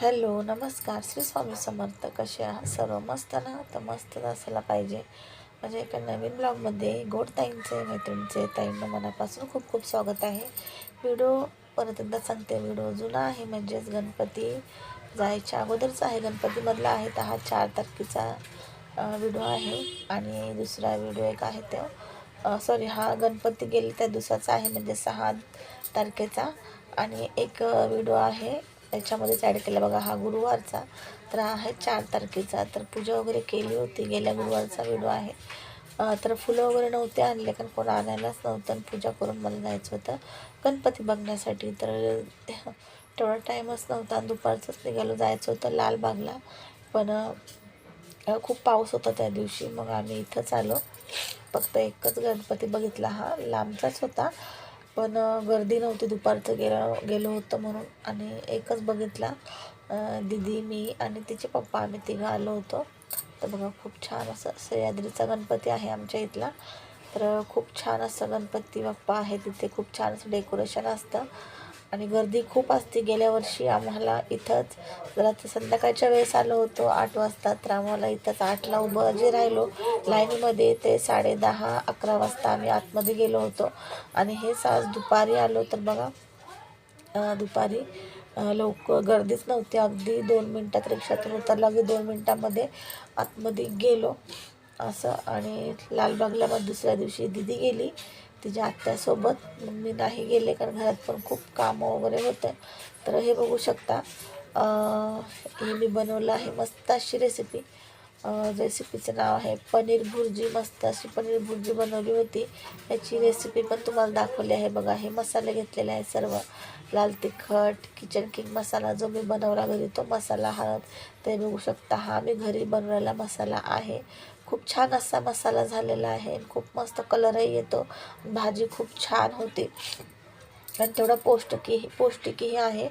Hello नमस्कार. श्री स्वामी समर्थ कसे आहात? सर्व मस्त ना? तर मस्तच असायला पाहिजे. म्हणजे एका नवीन ब्लॉगमध्ये गोड ताईंचे मैत्रिणीचे ताईंना मनापासून खूप खूप स्वागत आहे. व्हिडिओ परत एकदा सांगते व्हिडिओ जुना आहे म्हणजेच गणपती जायच्या अगोदरचा आहे. गणपतीमधला आहे तर हा चार तारखेचा व्हिडिओ आहे. आणि दुसरा व्हिडिओ एक आहे तो सॉरी हा गणपती गेले त्या दिवसाचा आहे म्हणजे सहा तारखेचा. आणि एक व्हिडिओ आहे त्याच्यामध्येच ॲड केला. बघा हा गुरुवारचा तर हा आहे चार तारखेचा. तर पूजा वगैरे केली होती. गेल्या गुरुवारचा व्हिडिओ आहे. तर फुलं वगैरे नव्हते आणले कारण कोण आणायलाच नव्हतं आणि पूजा करून मला जायचं होतं. गणपती बघण्यासाठी. तर तेवढा टाईमच नव्हता आणि दुपारचंच निघालो. जायचं होतं लालबागला. पण खूप पाऊस होता त्या दिवशी. मग आम्ही इथंच आलो. फक्त एकच गणपती बघितला. हा लांबचाच होता. पण गर्दी नव्हती. दुपारचं गेलं गेलो होतं म्हणून. आणि एकच बघितला दिदी दीदी मी आणि तिचे पप्पा. आम्ही तिघं आलो होतो. तर बघा खूप छान असं सह्याद्रीचा गणपती आहे आमच्या इथला. तर खूप छान असं गणपती बाप्पा आहे तिथे. खूप छान असं डेकोरेशन असतं. आणि गर्दी खूप असते. गेल्या वर्षी आम्हाला इथंच जरा संध्याकाळच्या वेळेस आलो होतो आठ वाजता तर आम्हाला इथंच आठला उभं जे राहिलो लाईनमध्ये ते साडे दहा अकरा वाजता आम्ही आतमध्ये गेलो होतो. आणि हेच आज दुपारी आलो तर बघा दुपारी लोक गर्दीच नव्हती. अगदी दोन मिनटात रिक्षातून उतरला की दोन मिनटामध्ये आतमध्ये गेलो. असं आणि लालबागला मग दुसऱ्या दिवशी दिदी गेली. तिच्या आत्यासोबत मी नाही गेले कारण घरात पण खूप कामं वगैरे होतं. तर हे बघू शकता हे मी बनवलं आहे मस्त अशी रेसिपी रेसिपीचं नाव आहे पनीर भुर्जी. मस्त अशी पनीर भुर्जी बनवली होती. याची रेसिपी पण तुम्हाला दाखवली आहे बघा. हे मसाले घेतलेले आहे सर्व. लाल तिखट किचन किंग मसाला जो मी बनवला घरी तो मसाला हळद ते बघू शकता. हा मी घरी बनवलेला मसाला आहे. खूप छान असा मसाला झालेला आहे. खूप मस्त कलरही येतो. भाजी खूप छान होते. आणि तेवढा पौष्टिकही पौष्टिकही आहे.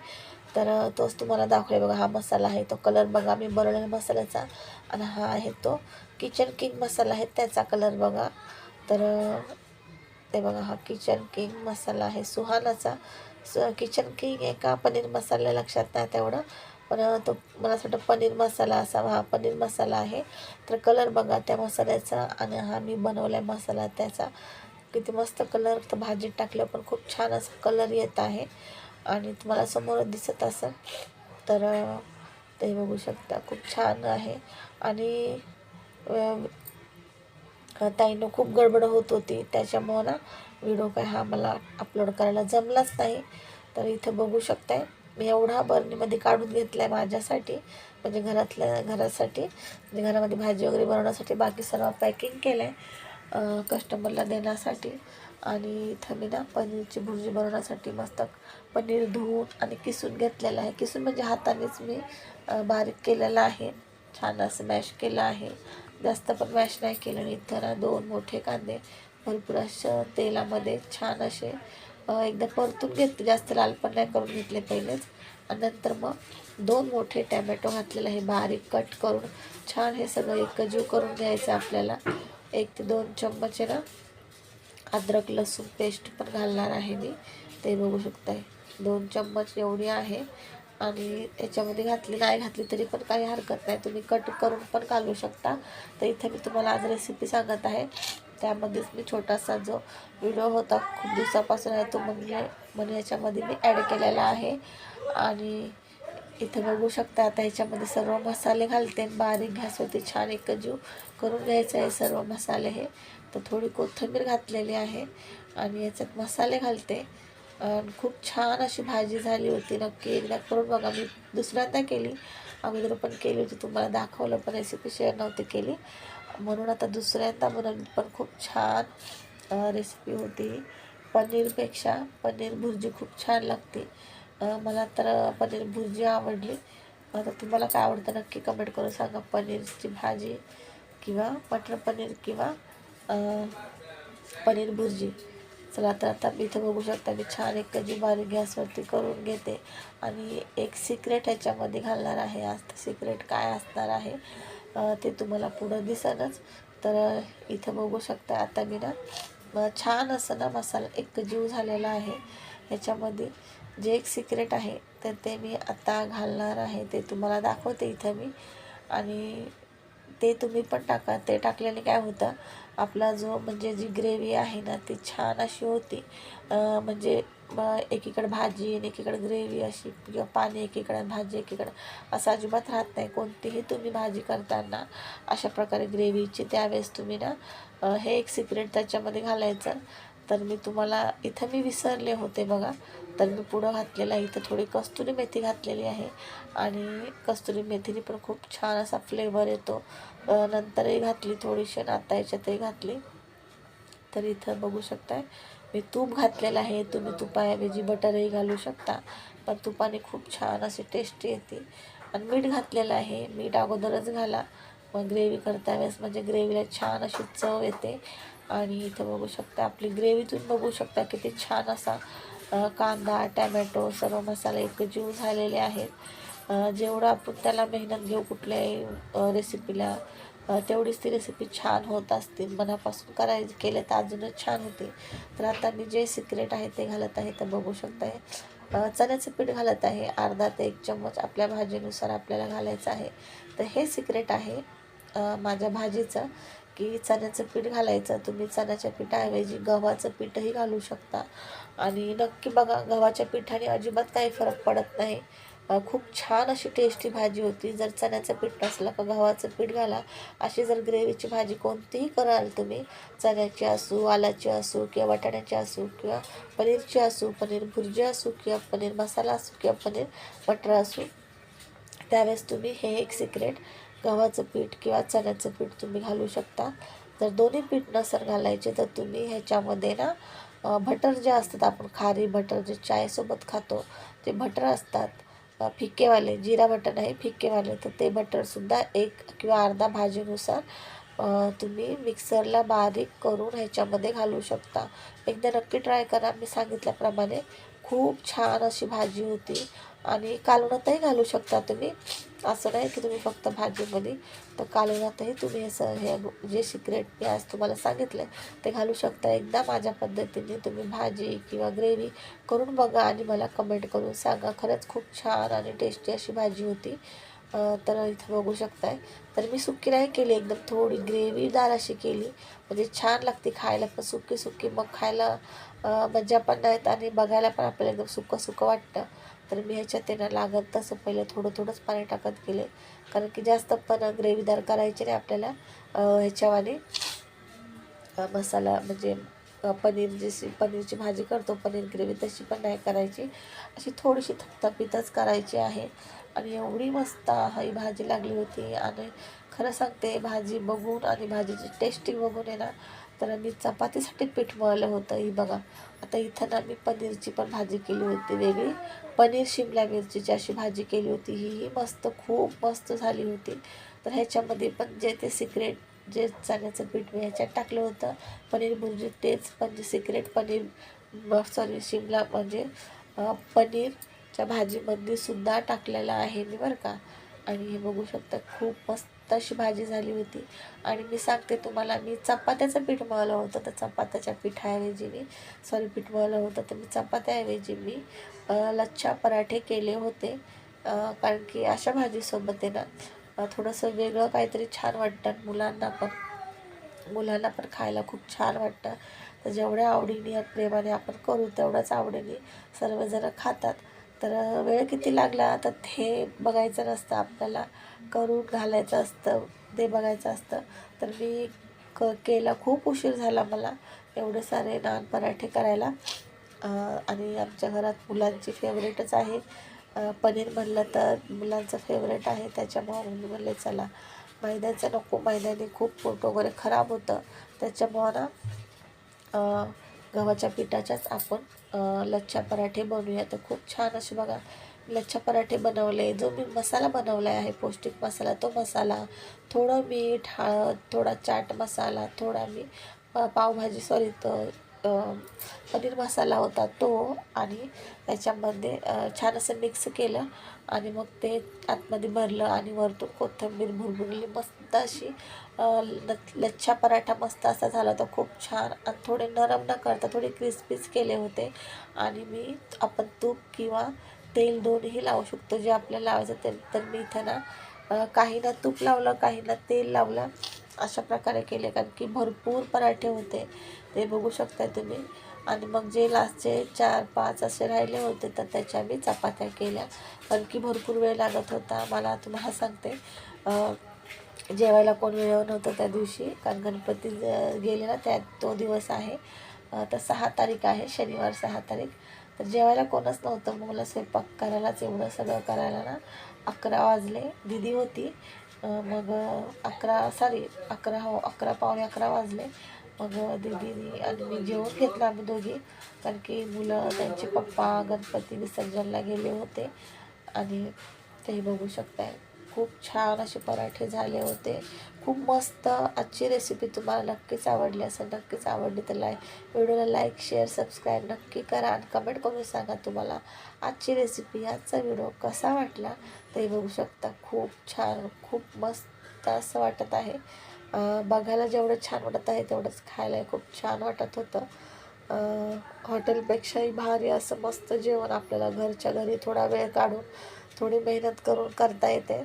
तर तोच तुम्हाला दाखवले बघा हा मसाला आहे तो कलर बघा. मी बनवलेला मसाल्याचा आणि हा आहे तो किचन किंग मसाला आहे त्याचा कलर बघा. तर ते बघा हा किचन किंग मसाला आहे. सुहानाचा किचन किंग एका पनीर मसाला लक्षात नाही तेवढं. पण तो मला असं वाटतं पनीर मसाला असावा. हा पनीर मसाला आहे. तर कलर बघा त्या मसाल्याचा आणि हा मी बनवला आहे मसाला त्याचा. किती मस्त कलर तर भाजीत टाकलं पण खूप छान असं कलर येत आहे. आणि तुम्हाला समोर दिसत असेल तर ते बघू शकता. खूप छान आहे. आणि ताईनं खूप गडबड होत होती. त्याच्यामुळं ना व्हिडिओ काय हा मला अपलोड करायला जमलाच नाही. तर इथं बघू शकताय. मी एवढा बर्नीमध्ये काढून घेतला आहे माझ्यासाठी म्हणजे घरातल्या घरासाठी म्हणजे घरामध्ये भाजी वगैरे बनवण्यासाठी बाकी सर्व पॅकिंग केलं आहे कस्टमरला देण्यासाठी. आणि इथं मी ना पनीरची भुर्जी बनवण्यासाठी मस्त पनीर धुवून आणि किसून घेतलेलं आहे. किसून म्हणजे हातानेच मी बारीक केलेलं आहे. छान असं मॅश केलं आहे. जास्त पण मॅश नाही केलं. आणि इथं ना दोन मोठे कांदे भरपूर असं तेलामध्ये छान असे एकदा परतून घेतले जास्त लाल पण नाही करून घेतले पहिलेच. आणि नंतर मग दोन मोठे टॅमॅटो घातलेले आहे बारीक कट करून छान हे सगळं एकजीव करून घ्यायचं आपल्याला. एक ते दोन चम्मच आहे ना अद्रक लसूण पेस्ट पण घालणार आहे मी. ते बघू शकताय. दोन चम्मच एवढी आहे. आणि याच्यामध्ये घातली नाही घातली तरी पण काही हरकत नाही. तुम्ही कट करून पण घालू शकता. तर इथे मी तुम्हाला आज रेसिपी सांगत आहे. त्यामध्येच मी छोटासा जो व्हिडिओ होता खूप दिवसापासून आहे तो म्हणजे म्हणून याच्यामध्ये मी ॲड केलेला आहे. आणि इथं बघू शकता आता ह्याच्यामध्ये सर्व मसाले घालते आणि बारीक गॅसवरती छान एकजीव करून घ्यायचं आहे सर्व मसाले हे. तर थोडी कोथिंबीर घातलेली आहे आणि याच्यात मसाले घालते. आणि खूप छान अशी भाजी झाली होती नक्की एकदा करून बघा. मी दुसऱ्यांदा केली अगोदर पण केली होती. तुम्हाला दाखवलं पण रेसिपी शेअर नव्हती केली. म्हणून आता दुसऱ्यांदा बनवली पण खूप छान रेसिपी होती. पनीरपेक्षा पनीर भुर्जी खूप छान लागते. मला तर पनीर भुर्जी आवडली. आता तुम्हाला काय आवडतं नक्की कमेंट करून सांगा. पनीरची भाजी किंवा मटर पनीर किंवा पनीर भुर्जी. चला तर आता मी इथं बघू शकता मी छान एक कजी बारीक गॅसवरती करून घेते. आणि एक सिक्रेट ह्याच्यामध्ये घालणार आहे. आज सिक्रेट काय असणार आहे ते तुम्हाला पुढं दिसनच तर इथं बघू शकता आता मी ना छान असं ना मसाला एक जीव झालेला आहे. ह्याच्यामध्ये जे एक सिक्रेट आहे तर ते मी आता घालणार आहे. ते तुम्हाला दाखवते इथं मी. आणि ते तुम्ही पण टाका. ते टाकल्याने काय होतं आपला जो म्हणजे जी ग्रेव्ही आहे ना ती छान अशी होती. म्हणजे म- एकीकडे भाजी आणि एकीकडे ग्रेव्ही अशी किंवा पाणी एकीकडे भाजी एकीकडे असं अजिबात राहत नाही. कोणतीही तुम्ही भाजी करताना अशा प्रकारे ग्रेव्हीची त्यावेळेस तुम्ही ना हे एक सिक्रेट त्याच्यामध्ये घालायचं. तर मी तुम्हाला इथं मी विसरले होते बघा. तर मी पुढं घातलेलं आहे. इथं थोडी कस्तुरी मेथी घातलेली आहे. आणि कस्तुरी मेथीने पण खूप छान असा फ्लेवर येतो. नंतरही घातली थोडीशी आणि आता याच्यातही घातली. तर इथं बघू शकताय मी तूप घातलेलं आहे. तुम्ही तुपाऐवजी बटरही घालू शकता. पण तुपाने खूप छान अशी टेस्टी येते. आणि मीठ घातलेलं आहे. मीठ अगोदरच घाला. मग ग्रेव्ही करता वेळेस म्हणजे ग्रेव्हीला छान अशी चव येते. आणि इथं बघू शकता आपली ग्रेव्हीतून बघू शकता किती छान असा कांदा टॅमॅटो सर्व मसाले एकजीव झालेले आहेत. जेवढं आपण त्याला मेहनत घेऊ कुठल्याही रेसिपीला तेवढीच ती रेसिपी छान होत असते. मनापासून करायचं केले तर अजूनच छान होते. तर आता मी जे सिक्रेट आहे ते घालत आहे तर बघू शकताय. चण्याचं पीठ घालत आहे. अर्धा ते एक चम्मच आपल्या भाजीनुसार आपल्याला घालायचं आहे. तर हे सिक्रेट आहे माझ्या भाजीचं. की चण्याचं पीठ घालायचं. तुम्ही चण्याच्या पिठाऐवजी गव्हाचं पीठही घालू शकता. आणि नक्की बघा गव्हाच्या पिठाने अजिबात काही फरक पडत नाही. खूप छान अशी टेस्टी भाजी होती. जर चण्याचं पीठ नसलं का गव्हाचं पीठ घाला. अशी जर ग्रेव्हीची भाजी कोणतीही कराल तुम्ही चण्याची असू वालाची असू किंवा वाटाण्याची असू किंवा पनीरची असू पनीर भुर्जी असू किंवा पनीर मसाला असू किंवा पनीर मटर असू त्यावेळेस तुम्ही हे एक सिक्रेट गव्हाचं पीठ किंवा चण्याचं पीठ तुम्ही घालू शकता. जर दोन्ही पीठ नसर घालायचे तर तुम्ही ह्याच्यामध्ये ना भटर जे असतात आपण खारी भटर जे चायसोबत खातो ते भटर असतात. फिक्केवाले जिरा बटर नाही फिक्केवाले. तर ते बटरसुद्धा एक किंवा अर्धा भाजीनुसार तुम्ही मिक्सरला बारीक करून ह्याच्यामध्ये घालू शकता. एकदा नक्की ट्राय करा. मी सांगितल्याप्रमाणे खूप छान अशी भाजी होती. आणि कालवणातही घालू शकता तुम्ही. असं नाही की तुम्ही फक्त भाजीमध्ये तर कालवणातही तुम्ही असं हे जे सिक्रेट मी आज तुम्हाला सांगितलं ते घालू शकता. एकदा माझ्या पद्धतीने तुम्ही भाजी किंवा ग्रेव्ही करून बघा आणि मला कमेंट करून सांगा. खरंच खूप छान आणि टेस्टी अशी भाजी होती. तर इथं बघू शकताय. तर मी सुकी नाही केली एकदम थोडी ग्रेव्हीदार अशी केली. म्हणजे छान लागते खायला पण सुकी सुकी. मग खायला मज्जा पण नाहीत आणि बघायला पण आपल्याला एकदम सुकं सुकं वाटतं. तर मी ह्याच्यात त्यांना लागत तसं पहिलं थोडं थोडंच पाणी टाकत गेले. कारण की जास्त पण ग्रेव्हीदार करायचे नाही आपल्याला. ह्याच्यावाने मसाला म्हणजे पनीर जशी पनीरची भाजी करतो पनीर ग्रेव्ही तशी पण नाही करायची. अशी थोडीशी थपथपीतच करायची आहे. आणि एवढी मस्त ही भाजी लागली होती. आणि खरं सांगते भाजी बघून आणि भाजीची टेस्टिंग बघून आहे ना तर मी चपातीसाठी पीठ मळलं होतं. ही बघा आता इथं ना मी पनीरची पण भाजी केली होती वेगळी. पनीर शिमला मिरचीची अशी भाजी केली होती. हीही मस्त खूप मस्त झाली होती. तर ह्याच्यामध्ये पण जे ते सिक्रेट जे चण्याचं पीठ मी ह्याच्यात टाकलं होतं. पनीर भुर्जी तेच म्हणजे सिक्रेट पनीर सॉरी शिमला म्हणजे पनीरच्या भाजीमध्ये सुद्धा टाकलेलं आहे मी बरं का. आणि हे बघू शकता खूप मस्त अशी भाजी झाली होती. आणि मी सांगते तुम्हाला मी चपात्याचं पीठ मळलं होतं. तर चपात्याच्या पिठाऐवजी मी सॉरी पीठ मळलं होतं. तर मी चपात्याऐवजी मी लच्छा पराठे केले होते. कारण की अशा भाजीसोबत आहे ना थोडंसं वेगळं काहीतरी छान वाटतं. आणि मुलांना पण मुलांना पण खायला खूप छान वाटतं. तर जेवढ्या आवडीने आणि प्रेमाने आपण करू तेवढ्याच आवडीने सर्वजण खातात. तर वेळ किती लागला? तर हे बघायचं नसतं. आपल्याला करून घालायचं असतं ते बघायचं असतं. तर मी क केला. खूप उशीर झाला मला एवढे सारे नान पराठे करायला. आणि आमच्या घरात मुलांची फेवरेटच आहे. पनीर म्हणलं तर मुलांचं फेवरेट आहे. त्याच्यामुळं मी म्हणले चला मैद्याचं नको. मैद्याने खूप पोट वगैरे खराब होतं. त्याच्यामुळं ना गव्हाच्या पिठाच्याच आपण लच्छा पराठे बनवूया. तर खूप छान असे बघा लच्छा पराठे बनवले. जो मी मसाला बनवला आहे पौष्टिक मसाला तो मसाला थोडं मीठ हळद थोडा चाट मसाला थोडा मी पावभाजी सॉरी तर पनीर मसाला होता तो आणि त्याच्यामध्ये छान असं मिक्स केलं आणि मग ते आतमध्ये भरलं आणि वरतून कोथिंबीर भुरभुरली मस्त अशी ल लच्छा पराठा मस्त असा झाला होता. खूप छान आणि थोडे नरम न करता थोडे क्रिस्पीच केले होते. आणि मी आपण तूप किंवा तेल दोन्ही लावू शकतो. जे आपल्याला लावायचं ते तर मी इथं ना काही काहींना तूप लावलं काहींना तेल लावलं. अशा प्रकारे केले. कारण की भरपूर पराठे होते. ते बघू शकता तुम्ही. आणि मग जे लास्टचे चार पाच असे राहिले होते तर त्याच्या मी चपात्या केल्या. कारण की भरपूर वेळ लागत होता. मला तुम्हाला सांगते. जेवायला कोण वेळ नव्हतं त्या दिवशी. कारण गणपती गेले ना त्या तो दिवस आहे. तर सहा तारीख आहे. शनिवार सहा तारीख. तर जेवायला कोणच नव्हतं. मग मला स्वयंपाक करायलाच एवढं सगळं करायला ना अकरा वाजले. दिदी होती. मग अकरा सॉरी अकरा हो अकरा पावणे अकरा वाजले. मग दीदीनी आणि मी जेवून घेतलं आम्ही दोघी. कारण की मुलं त्यांचे पप्पा गणपती विसर्जनला गेले होते. आणि ते बघू शकताय. खूप छान असे पराठे झाले होते. खूप मस्त आजची रेसिपी तुम्हाला नक्कीच आवडली असेल नक्कीच आवडली तर लाईक व्हिडिओला लाईक शेअर सबस्क्राईब नक्की करा आणि कमेंट करून सांगा तुम्हाला आजची रेसिपी आजचा व्हिडिओ कसा वाटला? ते बघू शकता. खूप छान खूप मस्त असं वाटत आहे. बघायला जेवढं छान वाटत आहे तेवढंच खायला खूप छान वाटत होतं. हॉटेलपेक्षाही भारी असं मस्त जेवण आपल्याला घरच्या घरी थोडा वेळ काढून थोडी मेहनत करून करता येते.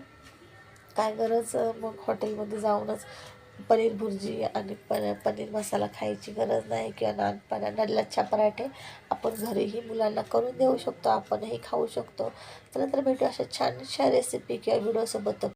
काय गरज? मग हॉटेलमध्ये जाऊनच पनीर भुर्जी आणि प पनीर मसाला खायची गरज नाही किंवा नान पण लच्छा पराठे आपण घरीही मुलांना करून देऊ शकतो आपणही खाऊ शकतो. चला तर भेटू अशा छानशा रेसिपी किंवा व्हिडिओसोबत